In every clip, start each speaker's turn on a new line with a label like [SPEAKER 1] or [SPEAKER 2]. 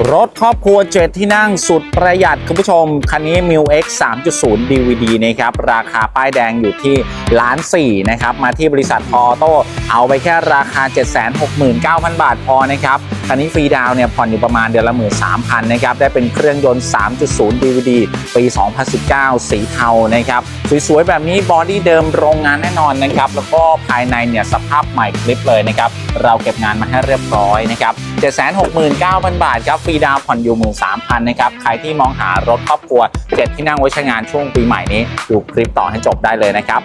[SPEAKER 1] รถครอบครัว 7 ที่นั่งสุดประหยัดคุณผู้ชม คันนี้ m i l X 3.0 DVD นะครับ ราคาป้ายแดงอยู่ที่ล้านสี่นะครับ มาที่บริษัทพอโต้เอาไปแค่ราคา 769,000 บาทพอนะครับ คันนี้ฟรีดาวเนี่ยผ่อนอยู่ประมาณเดือนละ13,000นะครับ ได้เป็นเครื่องยนต์ 3.0 DVD ปี 2019 สีเทานะครับ สวยๆ แบบนี้บอดี้เดิมโรงงานแน่นอนนะครับ แล้วก็ภายในเนี่ยสภาพใหม่คลิปเลยนะครับ เราเก็บงานมาให้เรียบร้อยนะครับ769,000 บาทครับฟรีดาวผ่อนอยู่ 13,000นะครับ ใครที่มองหารถครอบครัว 7 ที่นั่งไว้ใช้งานช่วงปีใหม่นี้ ดูคลิปต่อให้จบได้เลยนะครับ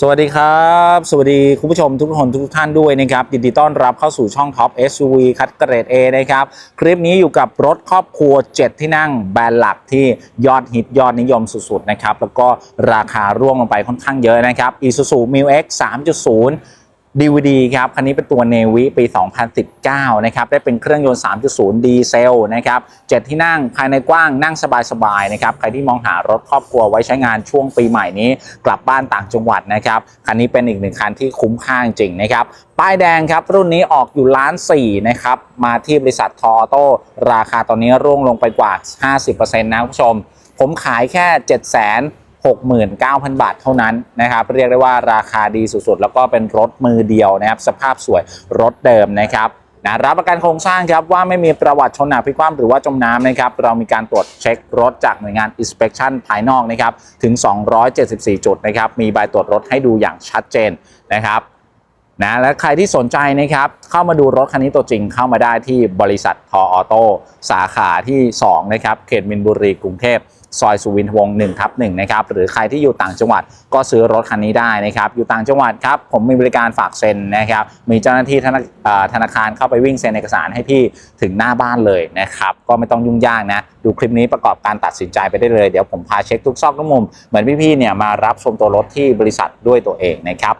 [SPEAKER 1] สวัสดีครับ สวัสดีคุณผู้ชมทุกคนทุกท่านด้วยนะครับยินดีต้อนรับเข้าสู่ช่องท็อป SUV คัดเกรด A นะครับ คลิปนี้อยู่กับรถครอบครัว 7 ที่นั่งแบรนด์หลักที่ยอดฮิตยอดนิยมสุดๆนะครับ แล้วก็ราคาร่วงลงไปค่อนข้างเยอะนะครับ Isuzu m i l X 3.0 DVD ครับ คันนี้เป็นตัวเนวิปี 2019 นะครับ ได้เป็นเครื่องยนต์ 3.0 ดีเซลนะครับ 7 ที่นั่งภายในกว้างนั่งสบายๆ นะครับ ใครที่มองหารถครอบครัวไว้ใช้งานช่วงปีใหม่นี้ กลับบ้านต่างจังหวัดนะครับ คันนี้เป็นอีกหนึ่งคันที่คุ้มค่าจริงนะครับ ป้ายแดงครับ รุ่นนี้ออกอยู่ล้านสี่นะครับ มาที่บริษัททออโต้ราคาตอนนี้ร่วงลงไปกว่า 50%นะคุณผู้ชม ผมขายแค่ 7 0 0 0 0 69,000 บาทเท่านั้นนะครับเรียกได้ว่าราคาดีสุดๆ แล้วก็เป็นรถมือเดียวนะครับ สภาพสวยรถเดิมนะครับนะรับประกันโครงสร้างครับว่าไม่มีประวัติชนหนักพิกความหรือว่าจมน้ำนะครับเรามีการตรวจเช็ครถจากหน่วยงาน inspection ภายนอกนะครับถึง 274 จุดนะครับมีใบตรวจรถให้ดูอย่างชัดเจนนะครับ นะและใครที่สนใจนะครับเข้ามาดูรถคันนี้ตัวจริงเข้ามาได้ที่บริษัททออโต้สาขาที่2นะครับเขตมินบุรีกรุงเทพซอยสุวินทวงศ์1ทับ1นะครับหรือใครที่อยู่ต่างจังหวัดก็ซื้อรถคันนี้ได้นะครับอยู่ต่างจังหวัดครับผมมีบริการฝากเซ็นนะครับมีเจ้าหน้าที่ธนาเอ่อธนาคารเข้าไปวิ่งเซ็นเอกสารให้พี่ถึงหน้าบ้านเลยนะครับก็ไม่ต้องยุ่งยากนะ ดูคลิปนี้ประกอบการตัดสินใจไปได้เลย เดี๋ยวผมพาเช็คทุกซอกทุกมุมเหมือนพี่ๆเนี่ยมารับชมตัวรถที่บริษัทด้วยตัวเองนะครับ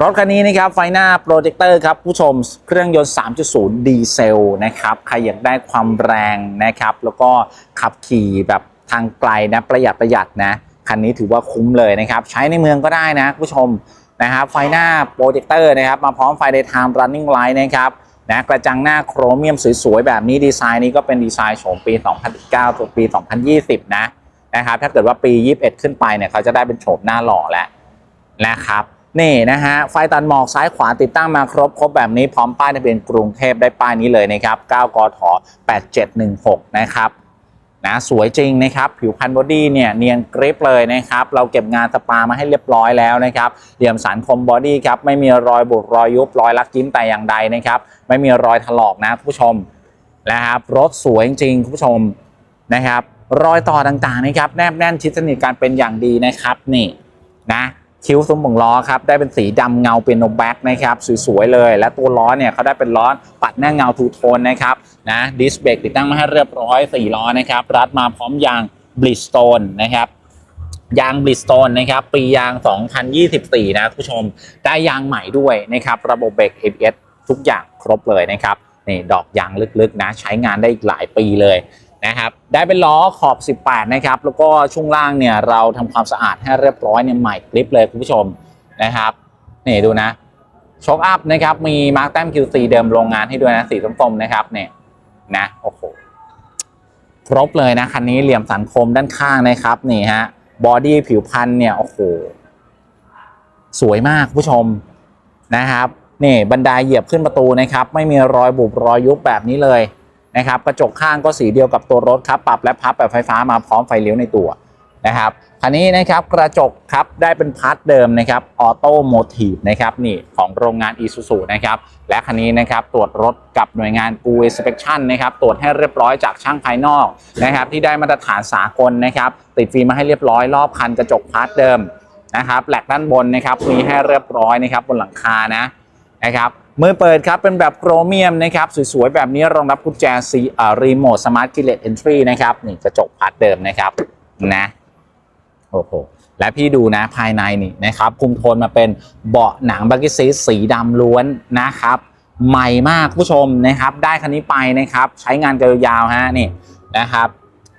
[SPEAKER 1] รถคันนี้นะครับไฟหน้าโปรเจคเตอร์ครับผู้ชมเครื่องยนต์ 3.0 ดีเซลนะครับใครอยากได้ความแรงนะครับ แล้วก็ขับขี่แบบทางไกลนะประหยัดประหยัดนะ คันนี้ถือว่าคุ้มเลยนะครับ ใช้ในเมืองก็ได้นะผู้ชมนะครับไฟหน้าโปรเจคเตอร์นะครับมาพร้อมไฟ daytime running light นะครับนะกระจังหน้าโครเมียมสวยๆ แบบนี้ดีไซน์นี้ก็เป็นดีไซน์โฉมปี 2019ตัวปี 2020 นะนะครับถ้าเกิดว่าปี 21 ขึ้นไปเนี่ยเขาจะได้เป็นโฉมหน้าหล่อแล้วนะครับ นี่นะฮะไฟตัดหมอกซ้ายขวาติดตั้งมาครบครบแบบนี้พร้อมป้ายทะเบียนกรุงเทพได้ป้ายนี้เลยนะครับ 9 กท 8716 นะครับนะสวยจริงนะครับ ผิวพันบอดี้เนี่ยเนียนกริปเลยนะครับ เราเก็บงานสปามาให้เรียบร้อยแล้วนะครับเหลี่ยมสันคมบอดี้ครับ ไม่มีรอยบุบรอยยุบรอยลักยิ้มแต่อย่างใดนะครับ ไม่มีรอยถลอกนะคุณผู้ชมนะครับรถสวยจริงคุณผู้ชมนะครับ รอยต่อต่างๆนะครับ แนบแน่นชิดสนิทกันเป็นอย่างดีนะครับนี่นะ คิ้วซุ้มบ่งล้อครับได้เป็นสีดำเงาเป็นโนแบ็กนะครับสวยๆเลย และตัวล้อเนี่ยเขาได้เป็นล้อปัดหน้าเงาทูโทนนะครับนะดิสเบรกติดตั้งมาให้เรียบร้อย4ล้อนะครับรัดมาพร้อมยางบลิสโตนนะครับยางบลิสโตนนะครับปียาง 2024 นะผู้ชม ได้ยางใหม่ด้วยนะครับระบบเบรก ABS ทุกอย่างครบเลยนะครับนี่ดอกยางลึกๆนะใช้งานได้อีกหลายปีเลย นะครับ ได้เป็นล้อขอบ 18 นะครับ แล้วก็ช่วงล่างเนี่ยเราทำความสะอาดให้เรียบร้อยเนี่ยใหม่กริปเลยคุณผู้ชมนะครับนี่ดูนะโชคอัพนะครับมีมาร์คแต้ม QC เดิมโรงงานให้ด้วยนะสีส้มๆนะครับเนี่ยนะโอ้โหครบเลยนะคันนี้เหลี่ยมสันคมด้านข้างนะครับนี่ฮะบอดี้ผิวพันธุ์เนี่ยโอ้โหสวยมากคุณผู้ชมนะครับนี่บันไดเหยียบขึ้นประตูนะครับ ไม่มีรอยบุบรอยยุบแบบนี้เลย นะครับกระจกข้างก็สีเดียวกับตัวรถครับปรับและพับแบบไฟฟ้ามาพร้อมไฟเลี้ยวในตัวนะครับคันนี้นะครับกระจกครับได้เป็นพาร์ทเดิมนะครับออโต้โมทีฟนะครับนี่ของโรงงาน Isuzu นะครับและคันนี้นะครับตรวจรถกับหน่วยงานกูเอสเป c ชั่นนะครับตรวจให้เรียบร้อยจากช่างภายนอกนะครับที่ได้มาตรฐานสากลนะครับติดฟิล์มมาให้เรียบร้อยรอบคันกระจกพาร์ทเดิมนะครับแหลกด้านบนนะครับมีให้เรียบร้อยนะครับบนหลังคานะนะครับ มือเปิดครับ เป็นแบบโครเมียมนะครับ สวยๆ แบบนี้รองรับกุญแจซีอ่ารีโมทสมาร์ทกิเลตเอนทรีนะครับ นี่กระจกพาร์ทเดิมนะครับ นะ โอ้โห และพี่ดูนะภายในนี่นะครับคุมโทนมาเป็นเบาะหนังบักกี้ซีสีดำล้วนนะครับ ใหม่มากผู้ชมนะครับ ได้คันนี้ไปนะครับ ใช้งานกันยาวๆฮะนี่นะครับ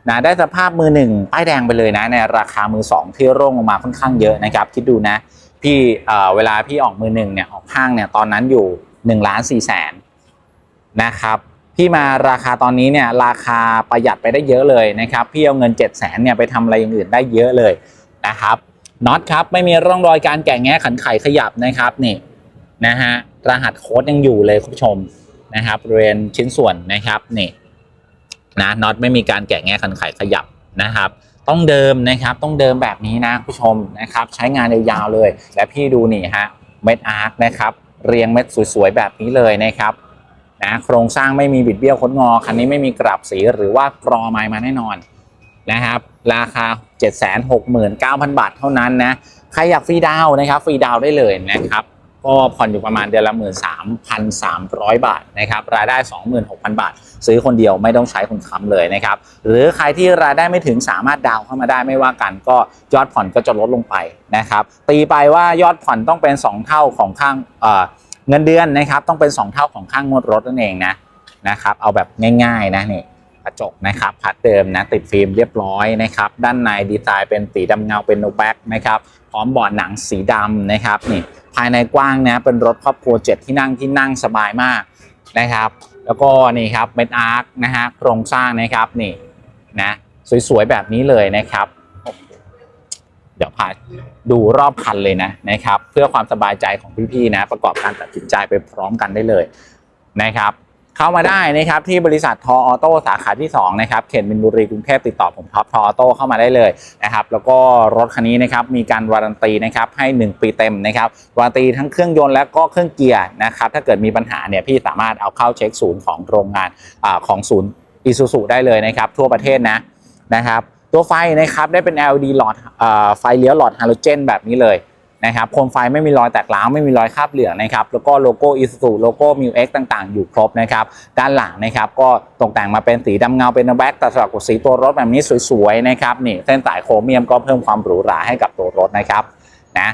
[SPEAKER 1] นะได้สภาพมือหนึ่งป้ายแดงไปเลยนะ ในราคามือสองที่ร่วงลงมาค่อนข้างเยอะนะครับ คิดดูนะ พี่เอ่อเวลาพี่ออกมือหนึ่งเนี่ยออกห้างเนี่ยตอนนั้นอยู่1นึ่งล้านสี่แสนนะครับพี่มาราคาตอนนี้เนี่ยราคาประหยัดไปได้เยอะเลยนะครับพี่เอาเงิน 7 0 0 0 0นเนี่ยไปทำอะไรอย่างอื่นได้เยอะเลยนะครับน็อตครับไม่มีร่องรอยการแกะแงะขันไขขยับนะครับนี่นะฮะรหัสโค้ดยังอยู่เลยคุณผู้ชมนะครับบริเวณชิ้นส่วนนะครับนี่นะน็อตไม่มีการแกะแงะขันไขขยับนะครับ ต้องเดิมนะครับต้องเดิมแบบนี้นะคุณผู้ชมนะครับใช้งานยาวๆเลย และพี่ดูนี่ฮะเม็ดอาร์คนะครับเรียงเม็ดสวยๆแบบนี้เลยนะครับนะโครงสร้างไม่มีบิดเบี้ยวคดงอ คันนี้ไม่มีกราบสีหรือว่ากรอไม้มาแน่นอนนะครับราคา 769,000 บาทเท่านั้นนะใครอยากฟรีดาวนะครับฟรีดาวได้เลยนะครับก็ผ่อนอยู่ประมาณเดือนละ 13,300 บาทนะครับรายได้ 26,000 บาท ซื้อคนเดียวไม่ต้องใช้คนค้ำเลยนะครับหรือใครที่รายได้ไม่ถึงสามารถดาวน์เข้ามาได้ไม่ว่ากัน ก็ยอดผ่อนก็จะลดลงไปนะครับตีไปว่ายอดผ่อนต้องเป็น 2 เท่าของข้างเเงินเดือนนะครับต้องเป็น 2 เท่าของข้างงวดรถนั่นเองนะนะครับเอาแบบง่ายๆนะนี่กระจกนะครับพัดเดิมนะติดฟิล์มเรียบร้อยนะครับด้านในดีไซน์เป็นสีดำเงาเป็นโนแบ็กนะครับพร้อมเบาะหนังสีดำนะครับนี่ภายในกว้างนะเป็นรถครอบครัวเจ็ดที่นั่งที่นั่งสบายมากนะครับ แล้วก็นี่ครับเม็ดอาร์คนะฮะโครงสร้างนะครับนี่นะสวยๆแบบนี้เลยนะครับ เดี๋ยวพาดูรอบคันเลยนะนะครับ เพื่อความสบายใจของพี่ๆนะ ประกอบการตัดสินใจไปพร้อมกันได้เลยนะครับ เข้ามาได้นะครับที่บริษัททออโต้สาขาที่2นะครับเขตมินบุรีกรุงเทพติดต่อผมท็อปทออโต้เข้ามาได้เลยนะครับแล้วก็รถคันนี้นะครับมีการวารันตีนะครับให้ 1 ปีเต็มนะครับวารันตีทั้งเครื่องยนต์และก็เครื่องเกียร์นะครับถ้าเกิดมีปัญหาเนี่ยพี่สามารถเอาเข้าเช็คศูนย์ของโรงงานอาของศูนย์อีซูซูได้เลยนะครับทั่วประเทศนะนะครับตัวไฟนะครับได้เป็น LED หลอดเอ่อไฟเลี้ยวหลอดฮาโลเจนแบบนี้เลย นะครับโคมไฟไม่มีรอยแตกร้าวไม่มีรอยคราบเหลืองนะครับแล้วก็โลโก้อิสุโลโก้มิวเอ็กต่างๆ อยู่ครบนะครับด้านหลังนะครับก็ตกแต่งมาเป็นสีดำเงาเป็นแบ็กตัดสลับกับสีตัวรถแบบนี้สวยๆนะครับนี่เส้นสายโครเมียมก็เพิ่มความหรูหราให้กับตัวรถนะครับนะ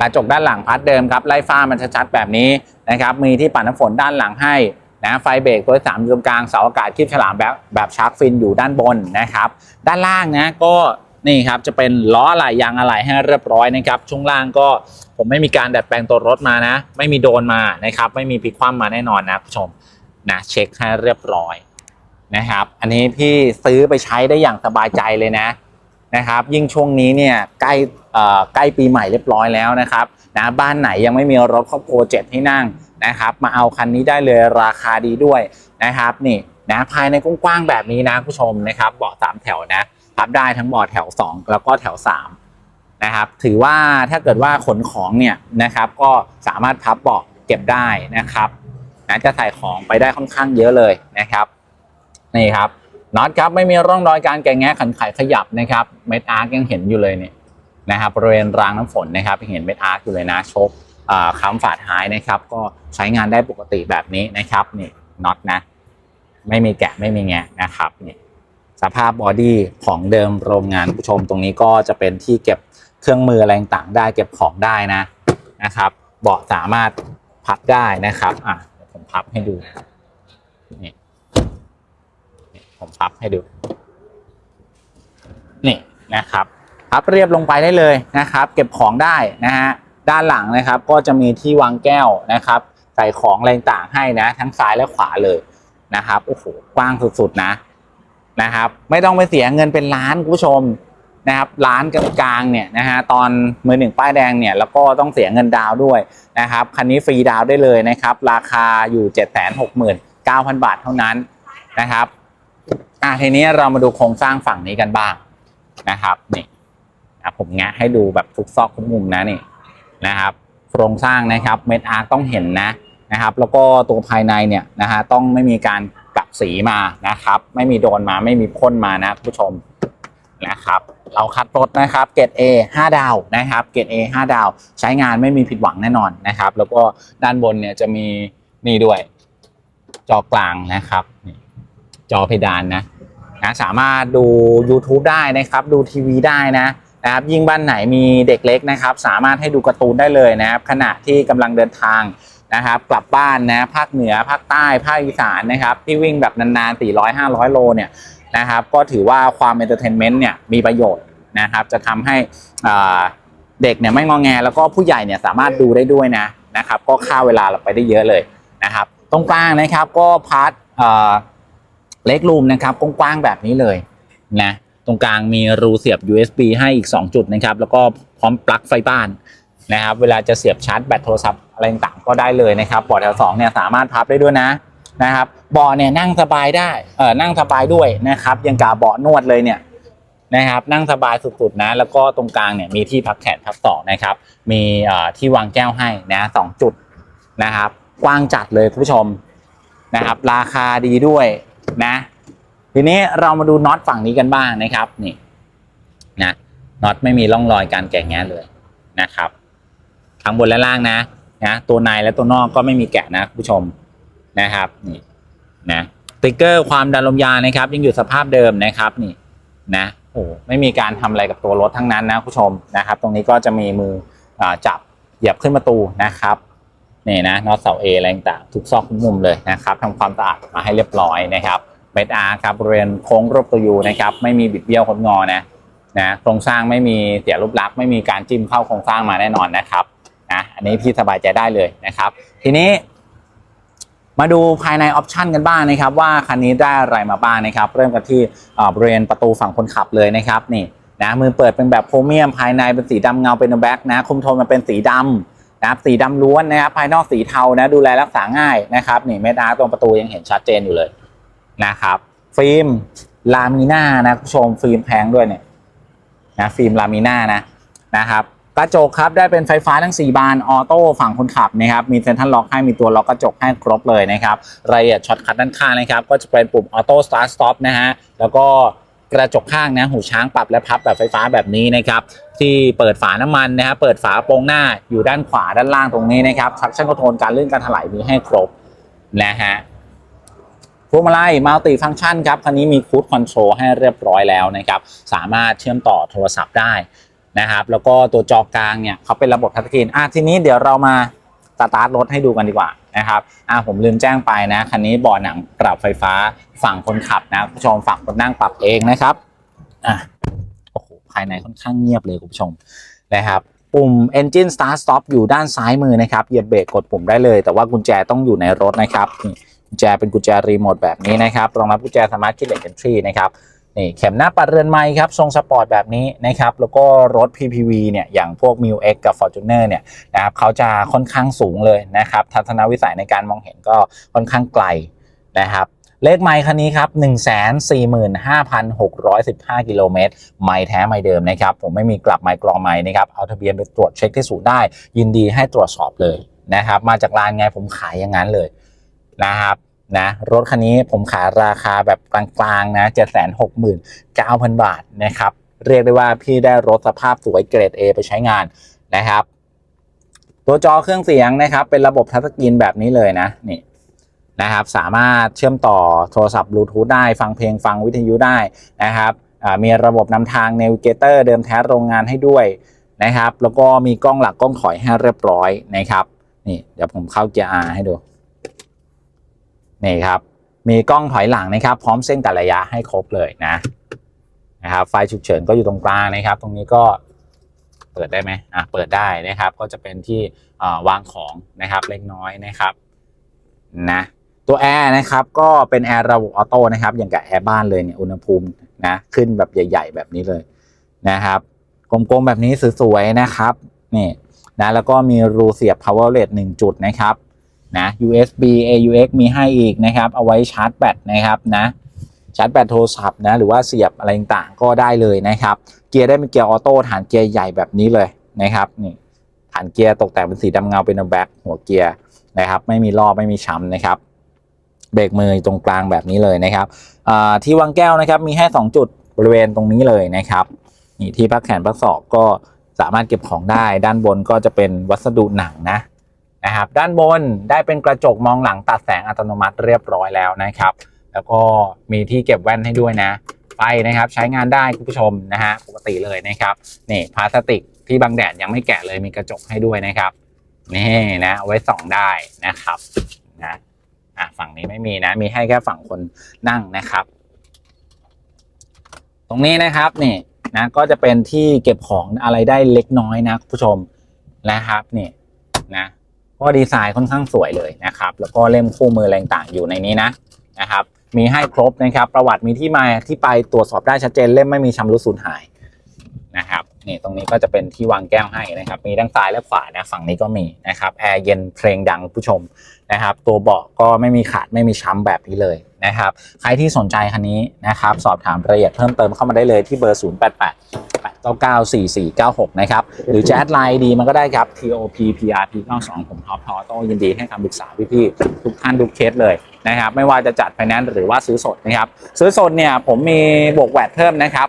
[SPEAKER 1] กระจกด้านหลังพัดเดิมครับไล่ฟ้ามันชัดๆแบบนี้นะครับมีที่ปัดน้ำฝนด้านหลังให้นะไฟเบรกตัวที่สามอยู่ตรงกลางเสาอากาศคลิปฉลามแบบแบบชาร์กฟินอยู่ด้านบนนะครับ ด้านล่างนะก็ นี่ครับจะเป็นล้ออะไหล่ยางอะไหล่ให้เรียบร้อยนะครับช่วงล่างก็ผมไม่มีการดัดแปลงตัวรถมานะ ไม่มีโดนมานะครับไม่มีพลิกคว่ำมาแน่นอนนะผู้ชมนะเช็คให้เรียบร้อยนะครับ อันนี้พี่ซื้อไปใช้ได้อย่างสบายใจเลยนะนะครับ ยิ่งช่วงนี้เนี่ยใกล้อ่อใกล้ปีใหม่เรียบร้อยแล้วนะครับนะบ้านไหนยังไม่มีรถครอบครัวเจ็ดที่นั่งนะครับ มาเอาคันนี้ได้เลยราคาดีด้วยนะครับ นี่นะภายในกว้างๆแบบนี้นะผู้ชมนะครับเบาะสามแถวนะ พับได้ทั้งเบาะแถว 2 แล้วก็แถว 3 นะครับ ถือว่าถ้าเกิดว่าขนของเนี่ยนะครับก็สามารถพับเบาะเก็บได้นะครับนะจะใส่ของไปได้ค่อนข้างเยอะเลยนะครับนี่ครับน็อตครับไม่มีร่องรอยการแกะแงะขันไขขยับนะครับเม็ดอาร์กยังเห็นอยู่เลยเนี่ยนะครับบริเวณรางน้ำฝนนะครับเห็นเม็ดอาร์กอยู่เลยนะโชคค้ำฝาท้ายนะครับ ก็ใช้งานได้ปกติแบบนี้นะครับนี่น็อตนะ ไม่มีแกะไม่มีแงะนะครับนี่ สภาพบอดี้ของเดิมโรงงานผู้ชมตรงนี้ก็จะเป็นที่เก็บเครื่องมืออะไรต่างได้เก็บของได้นะนะครับเบาะสามารถพับได้นะครับอะผมพับให้ดูนี่ผมพับให้ดูนี่นะครับพับเรียบลงไปได้เลยนะครับ เก็บของได้นะฮะด้านหลังนะครับก็จะมีที่วางแก้วนะครับใส่ของอะไรต่างให้นะ ทั้งซ้ายและขวาเลยนะครับโอ้โหกว้างสุดๆนะ นะครับ ไม่ต้องไปเสียเงินเป็นล้านคุณผู้ชมนะครับร้านกลางเนี่ยนะฮะตอนมือหนึ่งป้ายแดงเนี่ยแล้วก็ต้องเสียเงินดาวด้วยนะครับคันนี้ฟรีดาวได้เลยนะครับ ราคาอยู่ 769,000 บาทเท่านั้นนะครับอะทีนี้เรามาดูโครงสร้างฝั่งนี้กันบ้างนะครับนี่อะผมแงะให้ดูแบบทุกซอกทุกมุมนะนี่นะครับ โครงสร้างนะครับเม็ดอาร์ต้องเห็นนะนะครับ แล้วก็ตัวภายในเนี่ยนะฮะต้องไม่มีการับสีมานะครับ ไม่มีโดนมาไม่มีพ่นมานะผู้ชมนะครับเราคัดรถนะครับเกรด A 5 ดาวนะครับเกรด A 5 ดาว ใช้งานไม่มีผิดหวังแน่นอนนะครับ แล้วก็ด้านบนเนี่ยจะมีนี่ด้วยจอกลางนะครับนี่จอเพดานนะนะสามารถดู YouTube ได้นะครับ ดูทีวีได้นะนะครับยิ่งบ้านไหนมีเด็กเล็กนะครับ สามารถให้ดูการ์ตูนได้เลยนะครับ ขณะที่กำลังเดินทาง นะครับ กลับบ้านนะภาคเหนือภาคใต้ภาคอีสานนะครับที่วิ่งแบบนานๆ 400 500 โลเนี่ยนะครับ ก็ถือว่าความเอนเตอร์เทนเมนต์เนี่ยมีประโยชน์นะครับ จะทำให้เด็กเนี่ยไม่งอแงแล้วก็ผู้ใหญ่เนี่ยสามารถดูได้ด้วยนะนะครับ ก็ค่าเวลาเราไปได้เยอะเลยนะครับ ตรงกลางนะครับก็พาร์ทเล็กรูมนะครับกว้างๆแบบนี้เลยนะตรงกลางมีรูเสียบ USB ให้อีก 2 จุดนะครับ แล้วก็พร้อมปลั๊กไฟบ้าน นะครับเวลาจะเสียบชาร์จแบตโทรศัพท์อะไรต่างก็ได้เลยนะครับเบาะแถวสองเนี่ยสามารถพับได้ด้วยนะนะครับเบาะเนี่ยนั่งสบายได้เออนั่งสบายด้วยนะครับยังกาเบาะนวดเลยเนี่ยนะครับนั่งสบายสุดๆนะแล้วก็ตรงกลางเนี่ยมีที่พักแขนพักต่อนะครับ มีเอ่อที่วางแก้วให้นะสองจุดนะครับ กว้างจัดเลยคุณผู้ชมนะครับ ราคาดีด้วยนะ ทีนี้เรามาดูน็อตฝั่งนี้กันบ้างนะครับนี่นะน็อตไม่มีร่องรอยการแกะแงะเลยนะครับ ทั้งบนและล่างนะนะตัวในและตัวนอกก็ไม่มีแกะนะคุณผู้ชมนะครับนี่นะสติกเกอร์ความดันลมยางนะครับ ยังอยู่สภาพเดิมนะครับนี่นะโอ้ไม่มีการทำอะไรกับตัวรถทั้งนั้นนะคุณผู้ชมนะครับ ตรงนี้ก็จะมีมืออจับเหยียบขึ้นประตูนะครับนี่นะน็อตเสาเออะไรต่างทุกซอกทุกมุมเลยนะครับทำความสะอาดมาให้เรียบร้อยนะครับเม็ดอาร์ครับบริเวณโค้งรอบตัวยูนะครับ ไม่มีบิดเบี้ยวคดงอนะนะโครงสร้างไม่มีเสียรูปลักษณ์ไม่มีการจิ้มเข้าโครงสร้างมาแน่นอนนะครับ นะอันนี้พี่สบายใจได้เลยนะครับ ทีนี้ มาดูภายในออปชันกันบ้างนะครับ ว่าคันนี้ได้อะไรมาบ้างนะครับ เริ่มกันที่บริเวณประตูฝั่งคนขับเลยนะครับนี่นะมือเปิดเป็นแบบโพรเมียมภายในเป็นสีดำเงาเป็นแบ็กนะคุมโทนมันเป็นสีดำนะครับสีดำล้วนนะครับภายนอกสีเทานะดูแลรักษาง่ายนะครับนี่เมดอาร์ตรงประตูยังเห็นชัดเจนอยู่เลยนะครับฟิล์มลามิน่านะคุณผู้ชมฟิล์มแพงด้วยเนี่ยนะฟิล์มลามิน่านะนะครับ กระจกครับได้เป็นไฟฟ้าทั้ง 4 บานออโต้ฝั่งคนขับนะครับมีเซ็นทรัลล็อกให้มีตัวล็อกกระจกให้ครบเลยนะครับรายละเอียดช็อตคัทด้านข้างนะครับก็จะเป็นปุ่มออโต้สตาร์ทสต็อปนะฮะแล้วก็กระจกข้างนะหูช้างปรับและพับแบบไฟฟ้าแบบนี้นะครับที่เปิดฝาน้ำมันนะครับเปิดฝาโปรงหน้าอยู่ด้านขวาด้านล่างตรงนี้นะครับทักชั่นคอนโทรลการลื่นการถลายมีให้ครบนะฮะพวงมาลัยมัลติฟัง c t ชันครับคันนี้มีคูดคอนโทรลให้เรียบร้อยแล้วนะครับ สามารถเชื่อมต่อโทรศัพท์ได้ นะครับ แล้วก็ตัวจอกลางเนี่ยเขาเป็นระบบทัชสกรีนอะทีนี้เดี๋ยวเรามาสตาร์ทรถให้ดูกันดีกว่านะครับอะผมลืมแจ้งไปนะคันนี้เบาะหนังปรับไฟฟ้าฝั่งคนขับนะคุณผู้ชมฝั่งคนนั่งปรับเองนะครับอะโอ้โหภายในค่อนข้างเงียบเลยคุณผู้ชมนะครับปุ่ม engine start stop อยู่ด้านซ้ายมือนะครับเหยียบเบรกกดปุ่มได้เลย แต่ว่ากุญแจต้องอยู่ในรถนะครับกุญแจเป็นกุญแจรีโมทแบบนี้นะครับรองรับกุญแจสมาร์ทคิดเลนเอนทรีนะครับ นี่เข็มหน้าปัดเรือนไม้ครับทรงสปอร์ตแบบนี้นะครับแล้วก็รถ PPV เนี่ยอย่างพวก m i l X กับ Fortuner เนี่ยนะครับเขาจะค่อนข้างสูงเลยนะครับทัศนวิสัยในการมองเห็นก็ค่อนข้างไกลนะครับเลขไมค์คันนี้ครับ 145,615 กิโลเมตร ไมค์แท้ไมค์เดิมนะครับ ผมไม่มีกลับไมค์กรองไมค์นะครับ เอาทะเบียนไปตรวจเช็คที่ศูนย์ได้ ยินดีให้ตรวจสอบเลยนะครับ มาจากร้านไงผมขายอย่างนั้นเลยนะครับ นะรถคันนี้ผมขายราคาแบบกลางๆนะ769,000บาทนะครับ เรียกได้ว่าพี่ได้รถสภาพสวยเกรด A ไปใช้งานนะครับ ตัวจอเครื่องเสียงนะครับ เป็นระบบทัชสกรีนแบบนี้เลยนะนี่นะครับ สามารถเชื่อมต่อโทรศัพท์บลูทูธได้ฟังเพลงฟังวิทยุได้นะครับมีระบบนำทาง Navigator เดิมแท้โรงงานให้ด้วยนะครับ แล้วก็มีกล้องหลักกล้องถอยให้เรียบร้อยนะครับ นี่เดี๋ยวผมเข้าเกียร์ R ให้ดู นี่ครับมีกล้องถอยหลังนะครับ พร้อมเส้นกัดระยะให้ครบเลยนะนะครับไฟฉุกเฉินก็อยู่ตรงกลางนะครับ ตรงนี้ก็เปิดได้ไหมอะเปิดได้นะครับ ก็จะเป็นที่วางของนะครับเล็กน้อยนะครับนะตัวแอร์นะครับก็เป็นแอร์ระบบออโต้นะครับอย่างกับแอร์บ้านเลยเนี่ยอุณหภูมินะขึ้นแบบใหญ่ ๆ แบบนี้เลยนะครับกลมๆแบบนี้สวยๆนะครับนี่นะแล้วก็มีรูเสียบ power outlet 1จุดนะครับ นะ USB AUX มีให้อีกนะครับเอาไว้ชาร์จแบตนะครับนะชาร์จแบตโทรศัพท์นะหรือว่าเสียบอะไรต่างๆก็ได้เลยนะครับ เกียร์ได้เป็นเกียร์ออโต้ฐานเกียร์ใหญ่แบบนี้เลยนะครับนี่ฐานเกียร์ตกแต่งเป็นสีดำเงาเป็นแบ็คหัวเกียร์นะครับ ไม่มีรอบไม่มีช้ำนะครับเบรกมือตรงกลางแบบนี้เลยนะครับที่วางแก้วนะครับมีให้ 2 จุดบริเวณตรงนี้เลยนะครับนี่ที่พักแขนพักศอกก็สามารถเก็บของได้ด้านบนก็จะเป็นวัสดุหนังนะ นะครับด้านบนได้เป็นกระจกมองหลังตัดแสงอัตโนมัติเรียบร้อยแล้วนะครับ แล้วก็มีที่เก็บแว่นให้ด้วยนะไฟนะครับใช้งานได้คุณผู้ชมนะฮะปกติเลยนะครับนี่พลาสติกที่บังแดดยังไม่แกะเลยมีกระจกให้ด้วยนะครับนี่นะเอาไว้ส่องได้นะครับนะอะฝั่งนี้ไม่มีนะมีให้แค่ฝั่งคนนั่งนะครับ ตรงนี้นะครับนี่นะก็จะเป็นที่เก็บของอะไรได้เล็กน้อยนะคุณผู้ชมนะครับนี่นะ ก็ดีไซน์ค่อนข้างสวยเลยนะครับ แล้วก็เล่มคู่มืออะไรต่างอยู่ในนี้นะนะครับ มีให้ครบนะครับ ประวัติมีที่มาที่ไปตรวจสอบได้ชัดเจนเล่มไม่มีชำรุดสูญหายนะครับนี่ตรงนี้ก็จะเป็นที่วางแก้วให้นะครับ มีทั้งซ้ายและขวานะฝั่งนี้ก็มีนะครับแอร์เย็นเพลงดังผู้ชมนะครับ ตัวเบาะก็ไม่มีขาดไม่มีช้ำแบบนี้เลยนะครับ ใครที่สนใจคันนี้นะครับ สอบถามรายละเอียดเพิ่มเติมเข้ามาได้เลยที่เบอร์ 0 8 8 8 9 9 4 4 9 6นะครับ หรือจะแอดไลน์ดีมันก็ได้ครับ TOP PRP 92 ผมท็อปทอโต้ยินดีให้คำปรึกษาพี่ๆทุกท่านทุกเคสเลยนะครับ ไม่ว่าจะจัดไฟแนนซ์หรือว่าซื้อสดนะครับ ซื้อสดเนี่ยผมมีบวกแวดเพิ่มนะครับ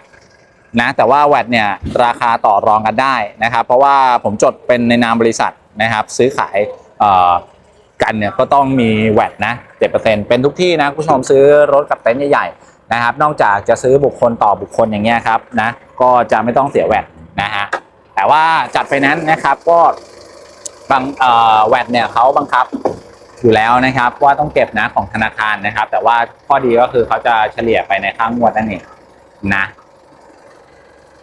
[SPEAKER 1] นะแต่ว่าแวดเนี่ยราคาต่อรองกันได้นะครับ เพราะว่าผมจดเป็นในนามบริษัทนะครับ ซื้อขายเอ่อกันเนี่ยก็ต้องมีแวดนะ7%เป็นทุกที่นะคุณผู้ชมซื้อรถกับเต็นท์ใหญ่ๆ นะครับ นอกจากจะซื้อบุคคลต่อบุคคลอย่างเงี้ยครับนะ ก็จะไม่ต้องเสียแวดนะฮะ แต่ว่าจัดไฟแนนซ์นะครับก็บางเอ่อแวดเนี่ยเขาบังคับอยู่แล้วนะครับว่าต้องเก็บนะของธนาคารนะครับ แต่ว่าข้อดีก็คือเขาจะเฉลี่ยไปในค่างวดนั่นเองนะ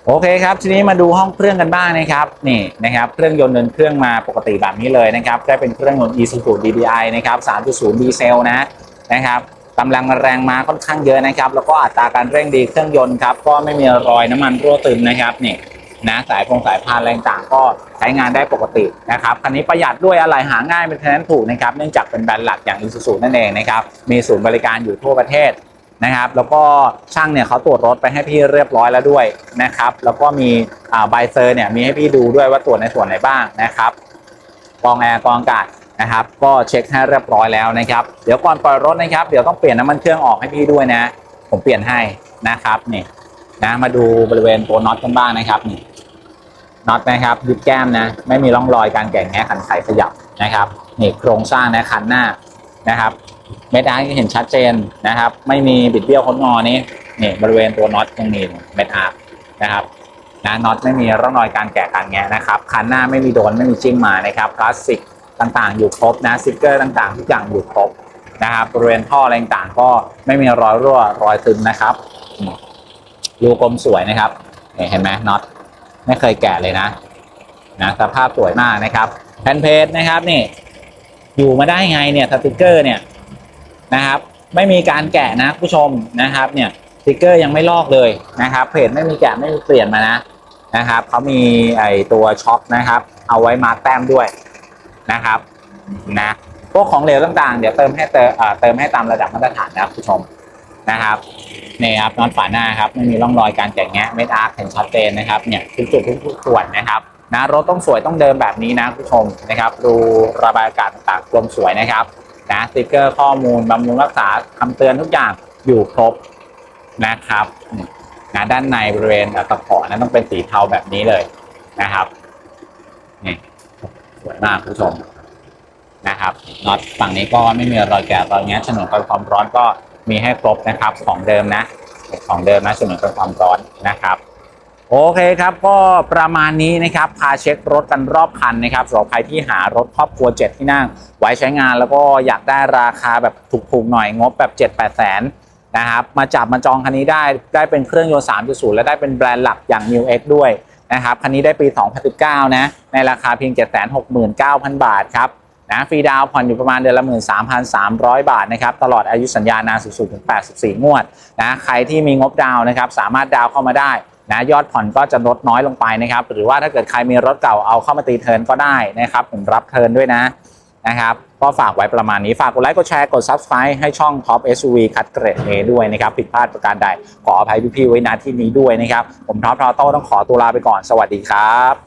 [SPEAKER 1] โอเคครับทีนี้มาดูห้องเครื่องกันบ้างนะครับนี่นะครับเครื่องยนต์เดินเครื่องมาปกติแบบนี้เลยนะครับได้เป็นเครื่องยนต์ Isuzu DDI นะครับ 3.0 ดีเซลนะนะครับ กำลังแรงม้าค่อนข้างเยอะนะครับ แล้วก็อัตราการเร่งดีเครื่องยนต์ครับ ก็ไม่มีรอยน้ำมันรั่วซึมนะครับนี่นะสายพงสายพานแรงต่างก็ใช้งานได้ปกตินะครับคันนี้ประหยัดด้วยอะไรหาง่ายเป็นแทนถูกนะครับเนื่องจากเป็นแบรนด์หลักอย่าง Isuzu นั่นเองนะครับมีศูนย์บริการอยู่ทั่วประเทศนะครับแล้วก็ช่างเนี่ยเขาตรวจรถไปให้พี่เรียบร้อยแล้วด้วยนะครับแล้วก็มีอ่าใบเซอร์เนี่ยมีให้พี่ดูด้วยว่าตรวจในส่วนไหนบ้างนะครับกองแอร์กองอากาศ นะครับก็เช็คให้เรียบร้อยแล้วนะครับ เดี๋ยวก่อนปล่อยรถนะครับ เดี๋ยวต้องเปลี่ยนน้ำมันเครื่องออกให้พี่ด้วยนะ ผมเปลี่ยนให้นะครับนี่นะมาดูบริเวณตัวน็อตกันบ้างนะครับนี่น็อตนะครับยึดแก้มนะไม่มีร่องรอยการแก่งแงะขันไขขยับนะครับนี่โครงสร้างนะคันหน้านะครับเม็ดอาร์เห็นชัดเจนนะครับ ไม่มีบิดเบี้ยวค้งงอนี้นี่บริเวณตัวน็อตยังมีเม็ดอาร์นะครับนะน็อตไม่มีร่องรอยการแกะการแงะนะครับคันหน้าไม่มีโดนไม่มีจิ้มมานะครับพลาสติก ต่างๆ อยู่ครบนะสติกเกอร์ต่างๆทุกอย่างอยู่ครบนะครับบริเวณท่ออะไรต่างๆก็ไม่มีรอยรั่วรอยซึมนะครับรูกลมสวยนะครับเห็นไหมน็อตไม่เคยแกะเลยนะนะสภาพสวยมากนะครับแผ่นเพจนะครับนี่ อยู่มาได้ไงเนี่ยสติกเกอร์เนี่ยนะครับ ไม่มีการแกะนะผู้ชมนะครับเนี่ยสติกเกอร์ยังไม่ลอกเลยนะครับ เพจไม่มีแกะไม่มีเปลี่ยนมานะนะครับเขามีไอตัวช็อคนะครับ เอาไว้มาแต้มด้วย นะครับนะพวกของเหลวต่างๆ เดี๋ยวเติมให้เติมเติมให้ตามระดับมาตรฐานนะผู้ชมนะครับนี่ครับน็อตฝาหน้าครับไม่มีร่องรอยการแกะแงะเม็ดอาร์คเห็นชัดเจนนะครับเนี่ยทุกจุดทุกส่วนนะครับนะรถต้องสวยต้องเดินแบบนี้นะผู้ชมนะครับ ดูระบายอากาศต่างๆกลมสวยนะครับนะสติกเกอร์ข้อมูลบำรุงรักษาคำเตือนทุกอย่างอยู่ครบนะครับนะด้านในบริเวณตะขอนั้นต้องเป็นสีเทาแบบนี้เลยนะครับ สวยมากคุณผู้ชมนะครับน็อตฝั่งนี้ก็ไม่มีรอยแกะรอยแงะฉนวนกันความร้อนก็มีให้ครบนะครับ ของเดิมนะ ของเดิมนะฉนวนกันความร้อนนะครับโอเคครับก็ประมาณนี้นะครับพาเช็ครถกันรอบคันนะครับสำหรับใครที่หารถครอบครัว 7 ที่นั่ง ไว้ใช้งานแล้วก็อยากได้ราคาแบบถูกๆหน่อยงบแบบ 7-8แสนนะครับมาจับมาจองคันนี้ได้ได้เป็นเครื่องยนต์ 3.0 และได้เป็นแบรนด์หลักอย่าง New X ด้วย นะครับคันนี้ได้ปี 2019 นะ ในราคาเพียง 769,000 บาทครับนะฟรีดาวผ่อนอยู่ประมาณเดือนละ 13,300 บาทนะครับตลอดอายุสัญญานานสูงสุดถึง 84 งวดนะใครที่มีงบดาวนะครับสามารถดาวเข้ามาได้นะยอดผ่อนก็จะลดน้อยลงไปนะครับ หรือว่าถ้าเกิดใครมีรถเก่าเอาเข้ามาตีเทิร์นก็ได้นะครับผมรับเทิร์นด้วยนะ นะครับก็ฝากไว้ประมาณนี้ฝากกดไลค์กดแชร์กด Subscribe ให้ช่อง Top SUV คัดเกรด A ด้วยนะครับ ผิดพลาดประการใดขออภัยพี่ๆไว้ณที่นี้ด้วยนะครับ ผมท็อปทอโต้ต้องขอตัวลาไปก่อนสวัสดีครับ